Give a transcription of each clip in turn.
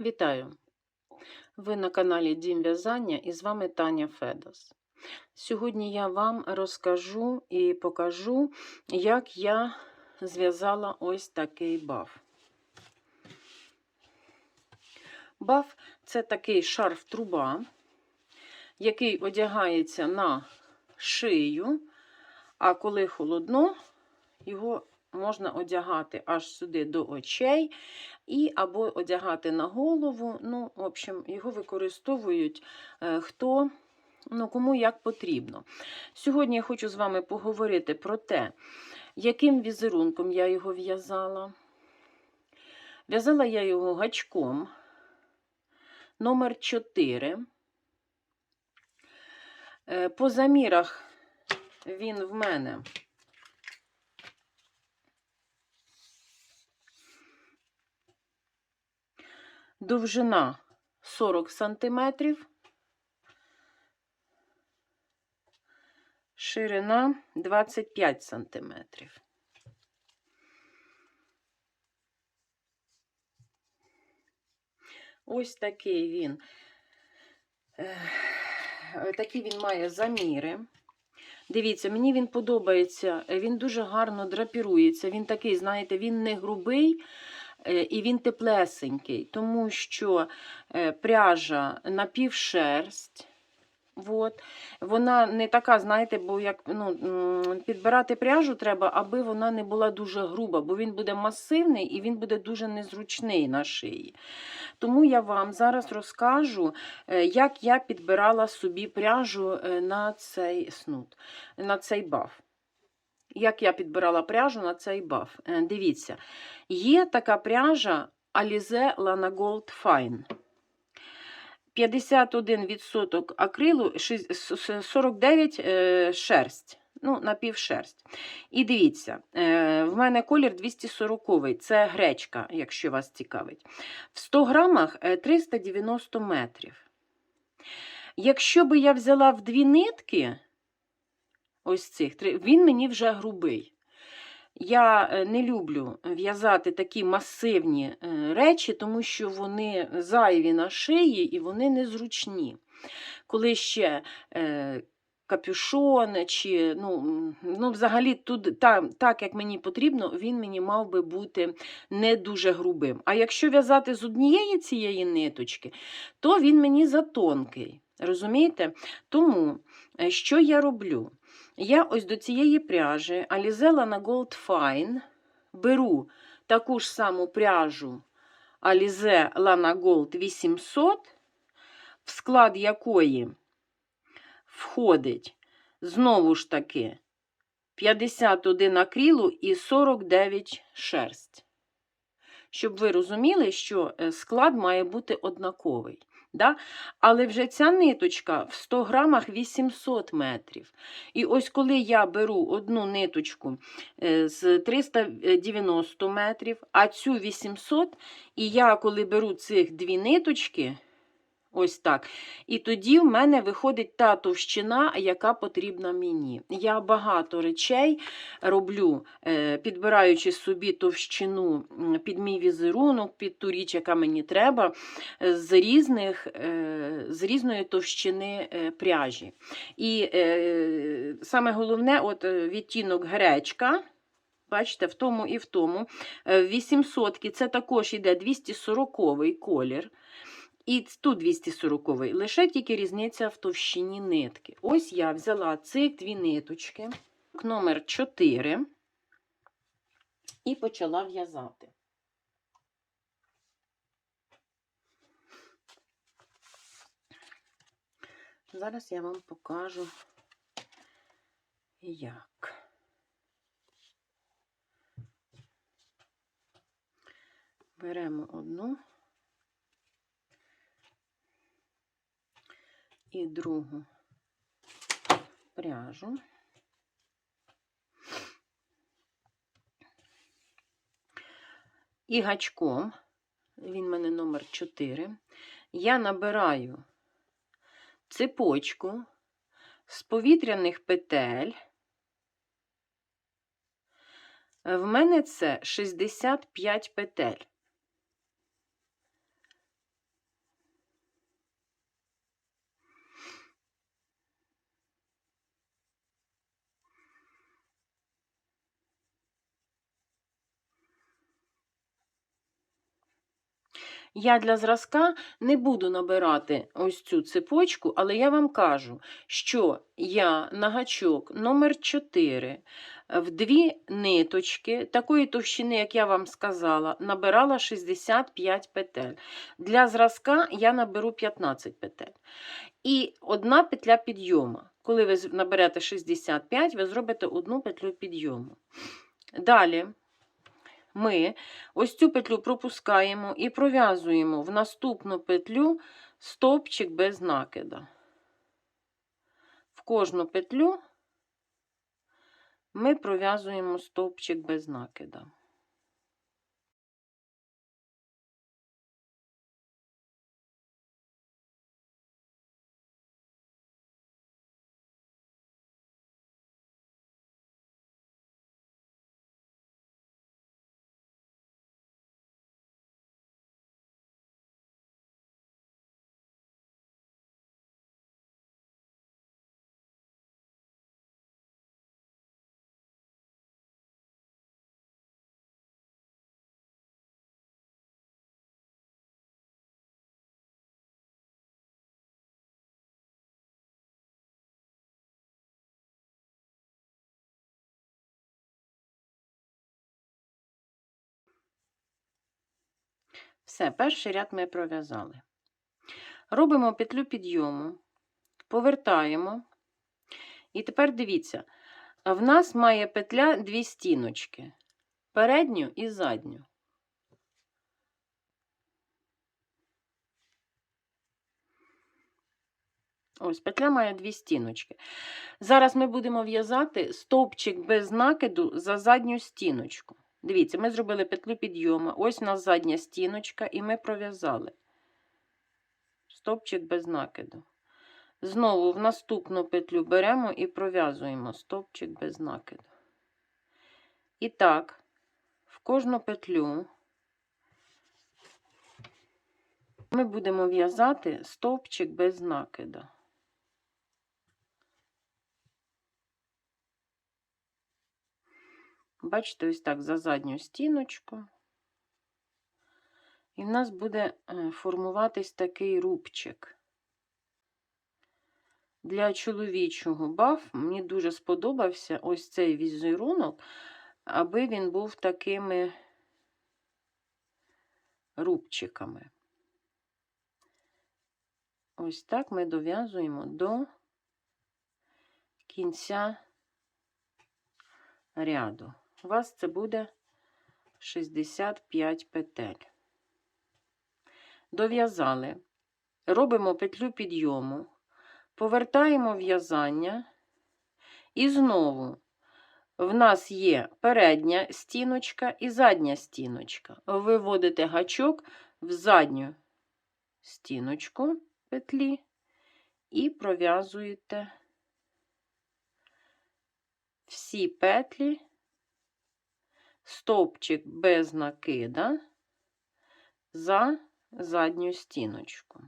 Вітаю! Ви на каналі Дім В'язання і з вами Таня Федос. Сьогодні я вам розкажу і покажу, як я зв'язала ось такий баф. Баф це такий шарф-труба, який одягається на шию, а коли холодно, його можна одягати аж сюди до очей, і або одягати на голову. Ну, в общем, його використовують е, хто, ну, кому як потрібно. Сьогодні я хочу з вами поговорити про те, яким візерунком я його в'язала. В'язала я його гачком номер 4. Е, По замірах він в мене довжина 40 сантиметрів, ширина 25 сантиметрів. Ось такий він. Е, Такі він має заміри. Дивіться, мені він подобається, він дуже гарно драпірується. Він такий, знаєте, він не грубий, і він теплесенький, тому що е, пряжа напівшерсть. От. Вона не така, знаєте, бо як ну, підбирати пряжу треба, аби вона не була дуже груба, бо він буде масивний і він буде дуже незручний на шиї. Тому я вам зараз розкажу, е, як я підбирала собі пряжу на цей снуд, на цей баф як я підбирала пряжу на цей баф. Е, дивіться, є така пряжа Alize Lana Gold Fine. 51% акрилу, 49 е, шерсть. Ну, напівшерсть. І дивіться, е, в мене колір 240 це гречка, якщо вас цікавить. В 100 грамах 390 метрів. Якщо би я взяла в дві нитки, ось цих він мені вже грубий. Я е, не люблю в'язати такі масивні е, речі, тому що вони зайві на шиї і вони незручні. Коли ще е, капюшон, чи, ну, ну, взагалі, тут, так, так, як мені потрібно, він мені мав би бути не дуже грубим. А якщо в'язати з однієї цієї ниточки, то він мені затонкий. Розумієте? Тому що я роблю? Я ось до цієї пряжі Alize на Gold Fine беру таку ж саму пряжу Alize Lana Gold 800, в склад якої входить знову ж таки 51 акрилу і 49 шерсть. Щоб ви розуміли, що е, склад має бути однаковий. Да? Але вже ця ниточка в 100 грамах 800 метрів. І ось коли я беру одну ниточку е, з 390 метрів, а цю 800, і я коли беру цих дві ниточки, Ось так. І тоді в мене виходить та товщина, яка потрібна мені. Я багато речей роблю, е, підбираючи собі товщину під мій візерунок, під ту річ, яка мені треба, з різних, е, з різної товщини е, пряжі. І саме головне, от відтінок гречка. Бачите, в тому і в тому. 800 це також йде 240 колір. І тут 240 лише тільки різниця в товщині нитки. Ось я взяла цих дві ниточки, номер 4 і почала в'язати. Зараз я вам покажу, як. Беремо одну. І другу пряжу. І гачком, він в мене номер 4, я набираю цепочку з повітряних петель. В мене це 65 петель. Я для зразка не буду набирати ось цю цепочку, але я вам кажу, що я на гачок номер 4 в дві ниточки, такої товщини, як я вам сказала, набирала 65 петель. Для зразка я наберу 15 петель. І одна петля підйому. Коли ви наберете 65, ви зробите одну петлю підйому. Далі ми ось цю петлю пропускаємо і пров'язуємо в наступну петлю стовпчик без накида. В кожну петлю ми пров'язуємо стовпчик без накида. Все, перший ряд ми пров'язали. Робимо петлю підйому, повертаємо. І тепер дивіться, в нас має петля дві стіночки: передню і задню. Ось петля має дві стіночки. Зараз ми будемо в'язати стовпчик без накиду за задню стіночку. Дивіться, ми зробили петлю підйому. Ось у нас задня стіночка, і ми пров'язали стовпчик без накиду. Знову в наступну петлю беремо і пров'язуємо стовпчик без накиду. І так, в кожну петлю ми будемо в'язати стовпчик без накиду. Бачите, ось так за задню стіночку. І в нас буде е, формуватись такий рубчик. Для чоловічого баф мені дуже сподобався ось цей візерунок, аби він був такими рубчиками. Ось так ми дов'язуємо до кінця ряду. У вас це буде 65 петель. Дов'язали, робимо петлю підйому, повертаємо в'язання, і знову в нас є передня стіночка і задня стіночка. Виводите гачок в задню стіночку петлі і пров'язуєте всі петлі, стовпчик без накида за задню стіночку.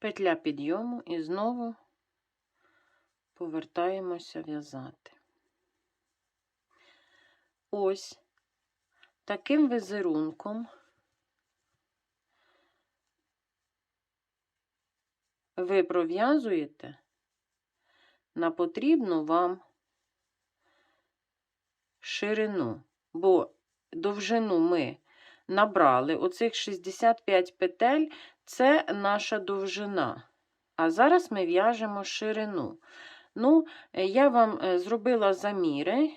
Петля підйому і знову повертаємося в'язати. Ось таким візерунком ви пров'язуєте на потрібну вам ширину, бо довжину ми набрали оцих 65 петель це наша довжина. А зараз ми в'яжемо ширину. Ну, я вам е, зробила заміри,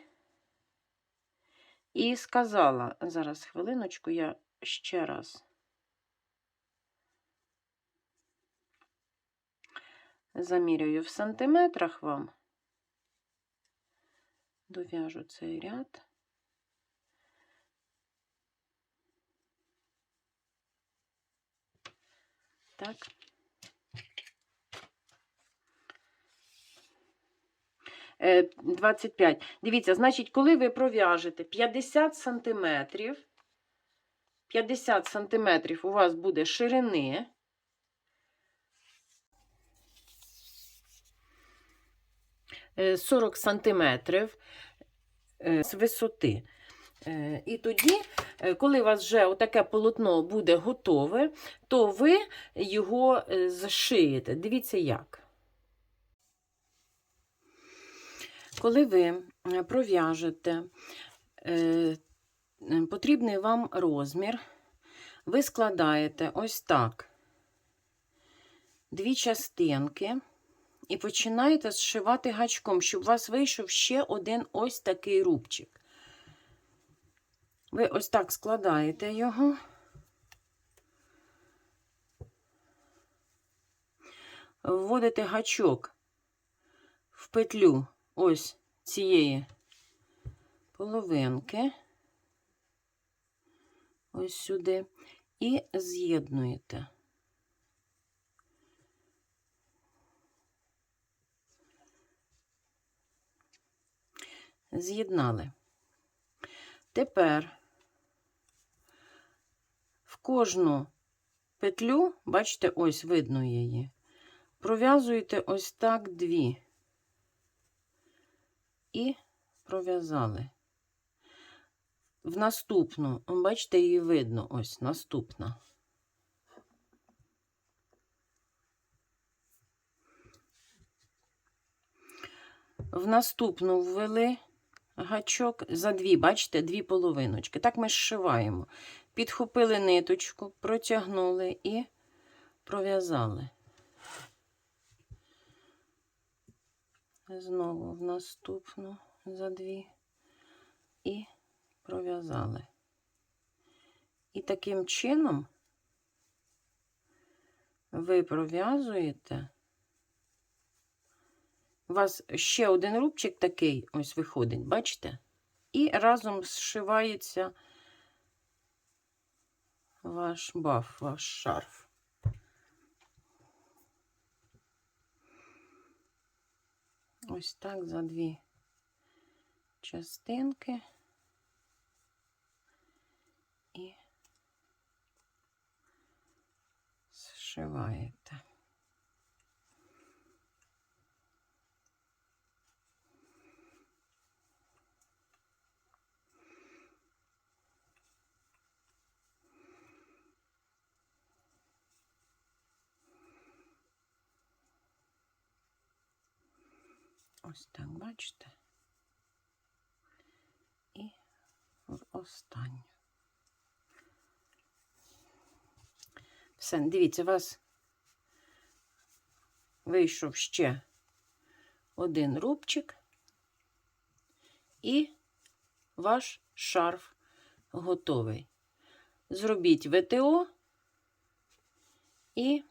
І сказала, зараз хвилиночку, я ще раз заміряю в сантиметрах вам, дов'яжу цей ряд. Так. Е, 25. Дивіться, значить, коли ви пров'яжете 50 сантиметрів, 50 сантиметрів у вас буде ширини. Е, 40 сантиметрів е, з висоти. Е, І тоді, е, коли у вас вже отаке полотно буде готове, то ви його е, зшиєте. Дивіться як. Коли ви пров'яжете потрібний вам розмір, ви складаєте ось так дві частинки і починаєте зшивати гачком, щоб у вас вийшов ще один ось такий рубчик. Ви ось так складаєте його. Вводите гачок в петлю ось цієї половинки, ось сюди, і з'єднуєте. З'єднали. Тепер кожну петлю, бачите, ось видно її, пров'язуєте ось так дві і пров'язали. В наступну, бачите, її видно, ось наступна. В наступну ввели гачок за дві, бачите, дві половиночки. Так ми зшиваємо. Підхопили ниточку, протягнули і пров'язали. Знову в наступну за дві і пров'язали. І таким чином ви пров'язуєте. У вас ще один рубчик такий ось виходить, бачите? І разом зшивається ваш баф, ваш шарф. Ось так за дві частинки і зшиваєте. Ось так, бачите? І в останню. Все, дивіться, у вас вийшов ще один рубчик, і ваш шарф готовий. Зробіть ВТО і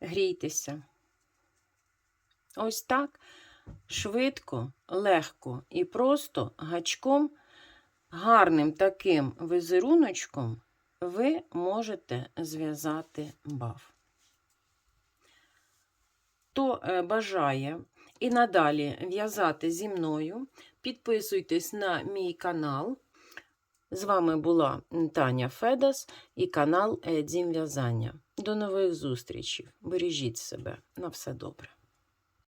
грійтеся. Ось так швидко, легко і просто гачком, гарним таким візеруночком ви можете зв'язати баф. Хто е, бажає і надалі в'язати зі мною, підписуйтесь на мій канал. З вами була Таня Федас і канал Дім В'язання. До нових зустрічей. Бережіть себе. На все добре.